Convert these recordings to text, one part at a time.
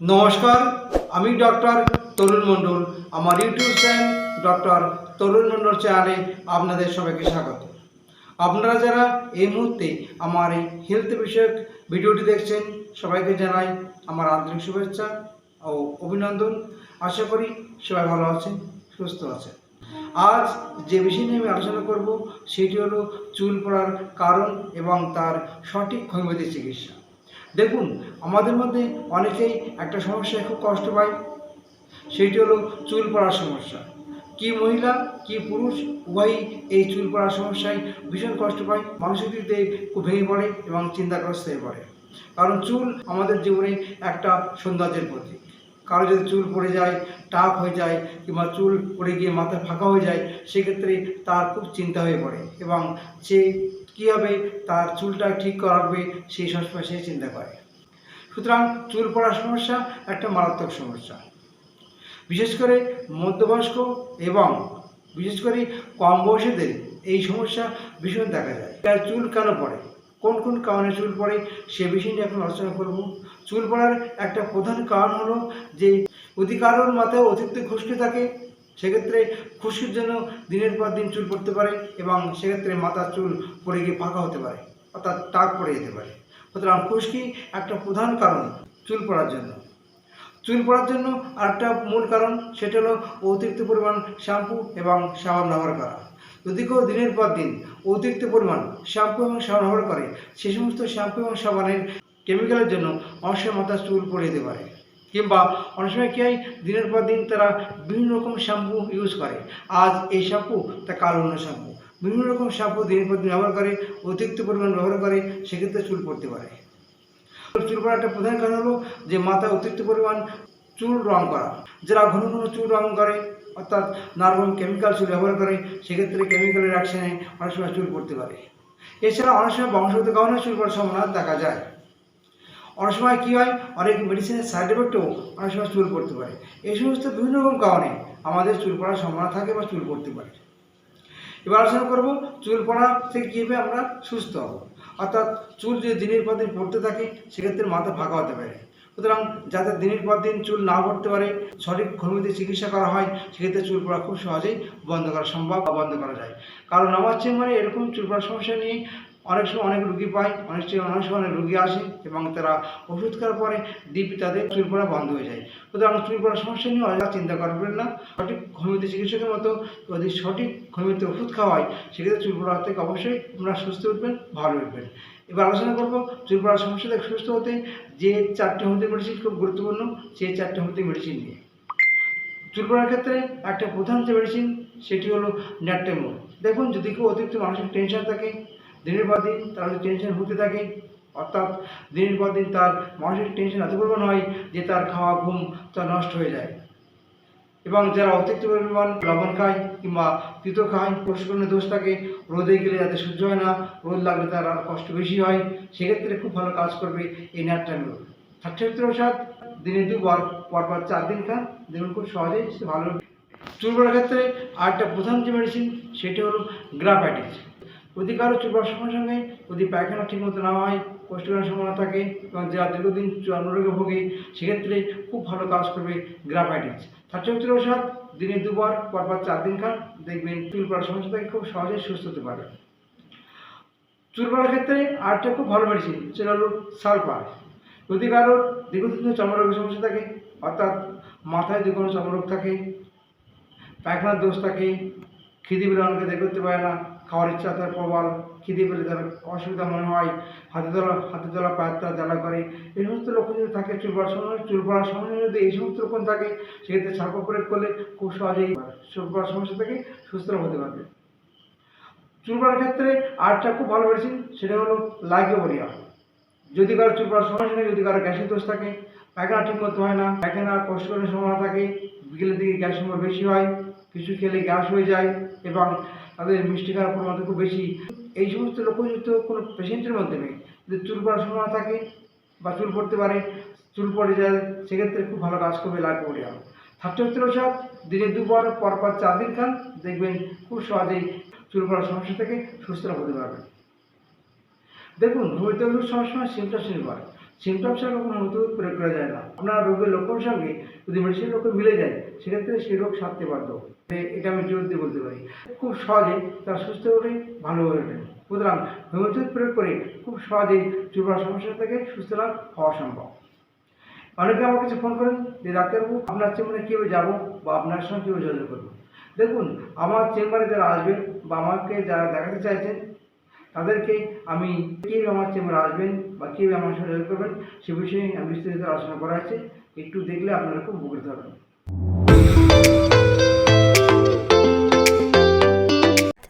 নমস্কার, আমি ডক্টর তরুণ মণ্ডল। আমার YouTube channel doctor Tarun Mondal চ্যানেলে আপনাদের সবাইকে স্বাগত। আপনারা যারা এই মুহূর্তে আমার এই হেলথ বিষয়ক ভিডিওটি দেখছেন, সবাইকে জানাই আমার আন্তরিক শুভেচ্ছা ও অভিনন্দন। আশা করি সবাই ভালো আছেন, সুস্থ আছেন। আজ যে বিষয় নিয়ে আমি আলোচনা করব, সেটি হলো চুল পড়ার কারণ এবং তার সঠিক হোমিওপ্যাথি চিকিৎসা। দেখুন, আমাদের মধ্যে অনেকেই একটা সমস্যায় খুব কষ্ট পায়। সেটি হলো চুল পড়ার সমস্যা। কি মহিলা, কি পুরুষ উভয়ই এই চুল পড়ার সমস্যায় ভীষণ কষ্ট পায়। মানসিক দিক খুব ভেঙে পড়ে এবং চিন্তাগ্রস্ত হয়ে পড়ে। কারণ চুল আমাদের জীবনে একটা সৌন্দর্যের প্রতীক। কারও যদি চুল পড়ে যায়, টাক হয়ে যায় কিংবা চুল পড়ে গিয়ে মাথা ফাঁকা হয়ে যায়, সেক্ষেত্রে তার খুব চিন্তা হয়ে পড়ে এবং সে কীভাবে তার চুলটা ঠিক করাবে সেই সবসময় সে চিন্তা করে। সুতরাং চুল পড়ার সমস্যা একটা মারাত্মক সমস্যা। বিশেষ করে মধ্যবয়স্ক এবং বিশেষ করে কম বয়সীদের এই সমস্যা ভীষণ দেখা যায়। তার চুল কেন পড়ে? কোন কোন কারণে চুল পড়ে? সে বিষয় নিয়ে এখন আলোচনা করব। চুল পড়ার একটা প্রধান কারণ হলো যে যদি কারোর মাথায় অতিরিক্ত খুশকি থাকে। সেক্ষেত্রে খুশকির জন্য দিনের পর দিন চুল পড়তে পারে এবং সেক্ষেত্রে মাথার চুল পড়ে গিয়ে ফাঁকা হতে পারে, অর্থাৎ টাক পড়ে যেতে পারে। সুতরাং খুশকি একটা প্রধান কারণ চুল পড়ার জন্য। চুল পড়ার জন্য আরেকটা মূল কারণ সেটা হলো অতিরিক্ত পরিমাণ শ্যাম্পু এবং সাবান ব্যবহার করা। যদি কেউ দিনের পর দিন অতিরিক্ত পরিমাণ শ্যাম্পু এবং সাবান ব্যবহার করে, সে সমস্ত শ্যাম্পু এবং সাবানের কেমিক্যালের জন্য সময় মাথার চুল পড়ে যেতে পারে। কিংবা অনেক সময় কী হয়, দিনের পর দিন তারা বিভিন্ন রকম শ্যাম্পু ইউজ করে। আজ এই শ্যাম্পু তা কাল অন্য শ্যাম্পু বিভিন্ন রকম শ্যাম্পু দিনের পর দিন ব্যবহার করে, অতিরিক্ত পরিমাণ ব্যবহার করে, সেক্ষেত্রে চুল পড়তে পারে। চুল পড়ার একটা প্রধান কারণ হলো যে মাথায় অতিরিক্ত পরিমাণ চুল রং করা। যারা ঘন ঘন চুল রং করে, অর্থাৎ নানা কেমিক্যাল চুল ব্যবহার করে, সেক্ষেত্রে কেমিক্যালের অ্যাকশনে অনেক সময় চুল পড়তে পারে। এছাড়া অনেক সময় বংশগত কারণে চুল পড়ার সম্ভাবনা দেখা যায়। অনেক সময় কী হয়, অনেক মেডিসিনের সাইড এফেক্টেও অনেক সময় চুল পড়তে পারে। এই সমস্ত বিভিন্ন রকম কারণে আমাদের চুল পড়ার সম্ভাবনা থাকে বা চুল পড়তে পারে। এবার আলোচনা করব চুল পড়া থেকে কীভাবে আমরা সুস্থ হব। অর্থাৎ চুল যদি দিনের পর দিন পড়তে থাকে, সেক্ষেত্রে মাথা ফাঁকা হতে পারে। সুতরাং যাতে দিনের পর দিন চুল না পড়তে পারে, সঠিক হোমিওপ্যাথি চিকিৎসা করা হয়, সেক্ষেত্রে চুল পড়া খুব সহজেই বন্ধ করা সম্ভব বা বন্ধ করা যায়। কারণ আমার চেম্বারে এরকম চুল পড়ার সমস্যা নিয়ে অনেক সময় অনেক রুগী পায়, অনেক সময় অনেক সময় অনেক রুগী আসে এবং তারা ওষুধ খাওয়ার পরে দিব্যি তাদের চুল পড়া বন্ধ হয়ে যায়। সুতরাং চুল পড়ার সমস্যা নিয়ে অযথা চিন্তা করবেন না। সঠিক হোমিওপ্যাথি চিকিৎসকের মতো যদি সঠিক হোমিওপ্যাথি ওষুধ খাওয়ায় সেক্ষেত্রে চুল পড়া থেকে অবশ্যই আপনারা সুস্থ উঠবেন, ভালো উঠবেন। এবার আলোচনা করব চুল পড়ার সমস্যা থেকে সুস্থ হতে যে চারটে হোমিওপ্যাথি মেডিসিন খুব গুরুত্বপূর্ণ সেই চারটে হোমিওপ্যাথি মেডিসিন নিয়ে। চুল পড়ার ক্ষেত্রে একটা প্রধান যে মেডিসিন, সেটি হলো ন্যাট্টেমো দেখুন, যদি কেউ অতিরিক্ত মানসিক টেনশন থাকে দিনের পর দিন তার টেনশন হতে থাকে। অর্থাৎ দিনের পর দিন তার মানসিক টেনশন এত পরিমাণ হয় যে তার খাওয়া ঘুম তা নষ্ট হয়ে যায়। এবং যারা অতিরিক্ত পরিমাণ লবণ খায় কিংবা তিতো খায় কোষকরণের দোষ থাকে, রোদে গেলে যাতে সহ্য হয় না, রোদ লাগলে তার কষ্ট বেশি হয়, সেক্ষেত্রে খুব ভালো কাজ করবে এই ন্যাট্টামিল থার্টি ওষুধ দিনে দুবার, পরপর চার দিন খান, দেখুন খুব সহজেই ভালো। চুল পড়ার ক্ষেত্রে আরেকটা প্রধান যে মেডিসিন সেটি হলো গ্রাফাইটিস যদি কারও চুল পড়ার সঙ্গে সঙ্গে যদি পায়খানা ঠিকমতো না হয় কোষ্ঠকার সম্ভাবনা থাকে এবং যারা দীর্ঘদিন চর্মরোগে ভোগে, সেক্ষেত্রে খুব ভালো কাজ করবে গ্রাফাইটিস। থার্টি ওষুধ দিনে দুবার, পরপর চার দিন খান। দেখবেন চুল পড়ার সমস্যা থেকে খুব সহজেই সুস্থ হতে পারে চুল পড়ার ক্ষেত্রে আরেকটা খুব ভালো মেডিসিন সেটা হলো সালফার। যদি কারোর দীর্ঘদিন চর্মরোগের সমস্যা থাকে, অর্থাৎ মাথায় যে কোনো চর্মরোগ থাকে, পায়খানার দোষ থাকে, খিদে পেলে অনেকে দেখে করতে পারে না খাওয়ার ইচ্ছা তার প্রবল খিদে পেলে তার অসুবিধা মনে হয়, হাতে তোলা হাতে তোলা পায়ের তলা জ্বালা করে। এই সমস্ত লক্ষণ যদি থাকে চুল পড়ার সময় চুল পড়ার সময় যদি এই সমস্ত লক্ষণ থাকে, সেক্ষেত্রে সার্প প্রয়োগ করলে খুব সহজেই চুল পড়ার সমস্যা থেকে সুস্থ হতে পারবে। চুল পড়ার ক্ষেত্রে আরেকটা খুব ভালো মেডিসিন সেটা হলো লাইগোবরিয়া যদি কারও চুল পড়ার সমস্যা নেই, যদি কারও গ্যাসের দোষ থাকে, পায়খানা ঠিক মতো হয় না, পায়খানা কষ্ট করার সম্ভাবনা থাকে, বিকেলের দিকে গ্যাস সম্ভাবনা বেশি হয়, কিছু খেলে গ্যাস হয়ে যায় এবং তাদের মিষ্টি খাওয়ার পরিমাণ খুব বেশি। এই সমস্ত লক্ষণযুক্ত কোনো পেশেন্টের মধ্যে নেই। যদি চুল পড়ার সম্ভাবনা থাকে বা চুল পড়তে পারে, চুল পড়ে যায়, সেক্ষেত্রে খুব ভালো কাজ করবে লাইকোরিয়া থার্টি হচ্ছে ওষুধ দিনে দুবার, পরপর চার দিন খান, দেখবেন খুব সহজেই চুল পড়ার সমস্যা থেকে সুস্থ হতে পারবেন। দেখুন ওষুধ সবসময় সিমটমস নির্ভর। সিমটমস সঙ্গে কোনো হোমিওপ্যাথি প্রয়োগ করা যায় না। আপনার রোগের লক্ষণের সঙ্গে যদি মেডিসিন লক্ষণ মিলে যায়, সেক্ষেত্রে সেই রোগ সারতে এ- এটা আমি দিয়ে বলতে পারি। খুব সহজে তারা সুস্থ হলে ভালো হয়ে ওঠে। সুতরাং হোমিওপ্যাথি প্রয়োগ করে খুব সহজেই চুলবার সমস্যা থেকে সুস্থ লাভ হওয়া সম্ভব। অনেকে আমার কাছে ফোন করেন যে, ডাক্তারবাবু, আপনার চেম্বারে কীভাবে যাব বা আপনার সঙ্গে কীভাবে যোগাযোগ করব? দেখুন, আমার চেম্বারে যারা আসবেন বা আমাকে যারা দেখাতে চাইছেন তাদেরকে আমি কীভাবে আমার চেম্বারে আসবেন বা কীভাবে আমার সঙ্গে যোগাযোগ করবেন সে বিষয়ে আমি বিস্তারিত আলোচনা করা আছে। একটু দেখলে আপনারা খুব উপকৃত হবেন।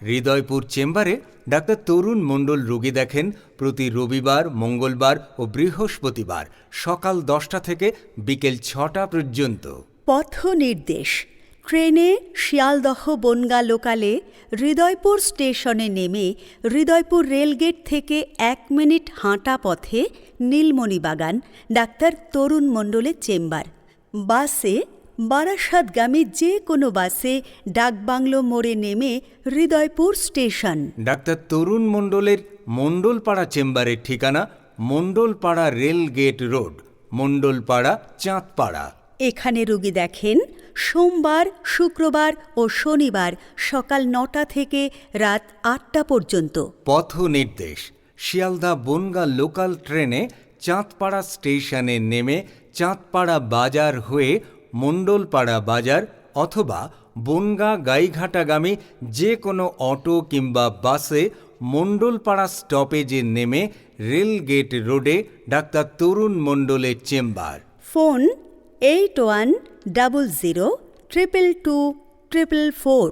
হৃদয়পুর চেম্বারে ডাক্তার তরুণ মণ্ডল রোগী দেখেন প্রতি রবিবার মঙ্গলবার ও বৃহস্পতিবার সকাল দশটা থেকে বিকেল ছটা পর্যন্ত। পথ নির্দেশ ট্রেনে শিয়ালদহ বনগা লোকালে হৃদয়পুর স্টেশনে নেমে হৃদয়পুর রেলগেট থেকে এক মিনিট হাঁটা পথে নীলমণিবাগান ডাক্তার তরুণ মণ্ডলের চেম্বার। বাসে বারাসাতগামী যে কোনো বাসে ডাকবাংলো মোড়ে নেমে হৃদয়পুর স্টেশন। ডাক্তার তরুণ মণ্ডলের মণ্ডলপাড়া চেম্বারের ঠিকানা Mondalpara rail gate road Mondalpara Chandpara. এখানে রুগী দেখেন সোমবার শুক্রবার ও শনিবার সকাল নটা থেকে রাত আটটা পর্যন্ত। পথ নির্দেশ। শিয়ালদা বনগা লোকাল ট্রেনে চাঁদপাড়া স্টেশনে নেমে চাঁদপাড়া বাজার হয়ে মণ্ডলপাড়া বাজার অথবা বনগা গাইঘাটাগামী যে কোনো অটো কিংবা বাসে মণ্ডলপাড়া স্টপেজে নেমে রেলগেট রোডে ডাক্তার তরুণ মণ্ডলের chamber. Phone eight one double zero triple two triple four